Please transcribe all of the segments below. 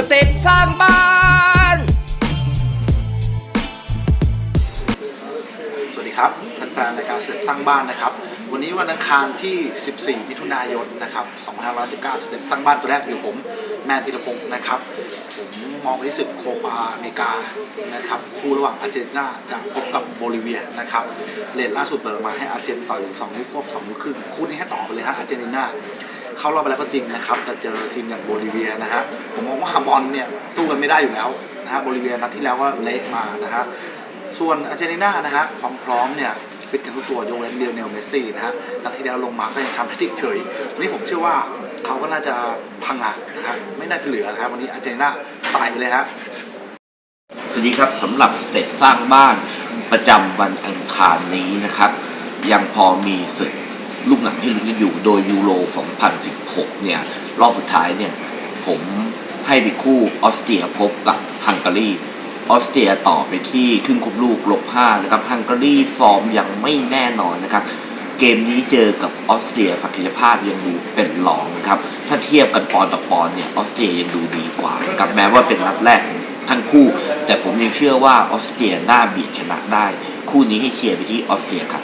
สเต็ปสร้างบ้าน สวัสดีครับแฟนๆรายการเสร็จสร้างบ้านนะครับ วันนี้วันอังคารที่ 14 มิถุนายนนะครับ2519สเต็ปสร้างบ้านตัวแรกอยู่ผมแมนพิรพงศ์นะครับ ผมมองไปที่ศึกโคปาอเมริกานะครับคู่ระหว่างอาร์เจนตินาจะพบกับโบลิเวียนะครับเลทล่าสุดเปิดมาให้อาร์เจนต่อยถึง2ลูกควบ2ลูกครึ่งคู่นี้ให้ต่อไปเลยฮะอาร์เจนตินา เข้ารอบไปแล้วก็จริงนะครับแต่เจอทีมอย่างโบลิเวียนะฮะผมมองว่าบอลเนี่ยสู้กันไม่ได้อยู่แล้วนะฮะโบลิเวียนัดที่แล้วก็เละมานะฮะส่วนอาร์เจนตินานะฮะความพร้อมเนี่ยฟิตกันทุกตัวยกเว้นเลียวเนลเมสซี่นะฮะนัดที่แล้วลงมาก็ยังทำให้ติกเฉยวันนี้ผมเชื่อว่าเขาก็น่าจะพังงานนะฮะไม่น่าจะเหลือนะครับวันนี้อาร์เจนตินาใส่ไปเลยฮะสวัสดีครับสำหรับสเตจสร้างบ้านประจำวันอังคารนี้นะครับ ยังพอมีศึก ลูกหนังให้ลุ้นกันอยู่โดยยูโร 2016 เนี่ย รอบสุดท้ายเนี่ย ผมให้ไปคู่ออสเตรียพบกับฮังการีออสเตรียต่อไปที่ครึ่งคุบลูกลบ5นะครับฮังการีฟอร์มยังไม่แน่นอนนะครับ เกมนี้เจอกับออสเตรียศักยภาพยังดูเป็นรองนะครับ ถ้าเทียบกันปอนต่อปอนเนี่ยออสเตรียยังดูดีกว่านะครับแม้ว่าเป็นนัดแรกทั้งคู่ แต่ผมยังเชื่อว่าออสเตรียน่าเบียดชนะได้ คู่นี้ให้เชียร์ไปที่ออสเตรียครับ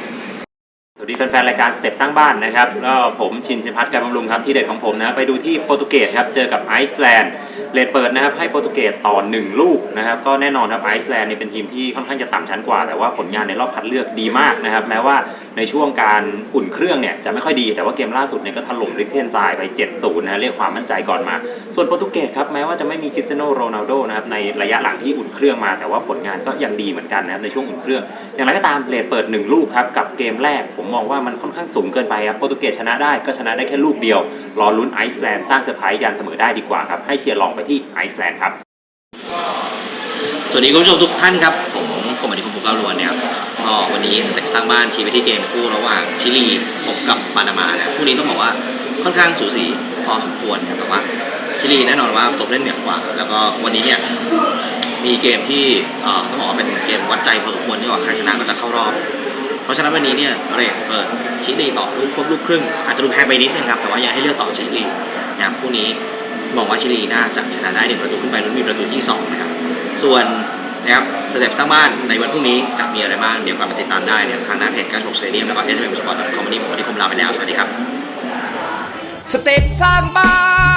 สวัสดีแฟนๆรายการสเต็ปสร้างบ้านนะครับก็ผมชินชินพัฒน์การบำรุงครับที่เด็ดของผมนะไปดูที่โปรตุเกสครับเจอกับไอซ์แลนด์เลดเปิดนะครับให้โปรตุเกสต่อ 1 ลูกนะครับก็แน่นอนครับไอซ์แลนด์นี่เป็นทีมที่ค่อนข้างจะต่ำชั้นกว่า แต่ว่าผลงานในรอบคัดเลือกดีมากนะครับแม้ว่าในช่วงการอุ่นเครื่องเนี่ยจะไม่ค่อยดีแต่ว่าเกมล่าสุดเนี่ยก็ถล่มริเทนไซน์ไป 7-0นะเรียกความมั่นใจก่อนมา ส่วนโปรตุเกสครับแม้ว่าจะไม่มีคริสเตียโนโรนัลโดนะครับในระยะหลังที่อุ่นเครื่องมา แต่ว่าผลงานก็ยังดีเหมือนกันนะครับในช่วงอุ่นเครื่อง อย่างไรก็ตามเลดเปิด 1 ลูกครับกับเกมแรก ผมมองว่ามันค่อนข้างสูงเกินไปครับโปรตุเกสชนะได้ก็ชนะได้แค่ลูกเดียวรอลุ้นไอซ์แลนด์สร้างเซอร์ไพรส์ยันเสมอได้ดีกว่าครับให้เชียร์ลองไปที่ไอซ์แลนด์ครับสวัสดีคุณผู้ชมทุกท่านครับ ผมผมอดีตคุณปุ๊กเก้าล้วนนะครับก็วันนี้สเต็ปสร้างบ้านชี้ไปที่เกมคู่ระหว่างชิลีพบกับปานามานะคู่นี้ต้องบอกว่าค่อนข้างสูสีพอสมควรครับแต่ว่าชิลีแน่นอนว่าตบเล่นเหนือกว่า แล้วก็วันนี้เนี่ยมีเกมที่ต้องบอกว่าเป็นเกมวัดใจพอสมควรที่ว่าใครชนะก็จะเข้ารอบ เพราะฉะนั้นวันนี้เนี่ยเรทเปิดชิลีต่อลูกควบลูกครึ่งอาจจะดูแพงไปนิดนึงครับแต่ว่าอยากให้เลือกต่อชิลีนะครับคู่นี้ มองว่าชิลีน่าจะชนะได้หนึ่งประตูขึ้นไปลุ้นมีประตูที่สองนะครับ ส่วนนะครับสเต็ปสร้างบ้านในวันพรุ่งนี้จะมีอะไรบ้าง เดี๋ยวกลับมาติดตามได้เนี่ยทางหน้าเพจการ6สเตเดียมแล้วก็ s m m sport com วันนี้ผมวันนี้ผมลาไปแล้ว สวัสดีครับ สเต็ปสร้างบ้าน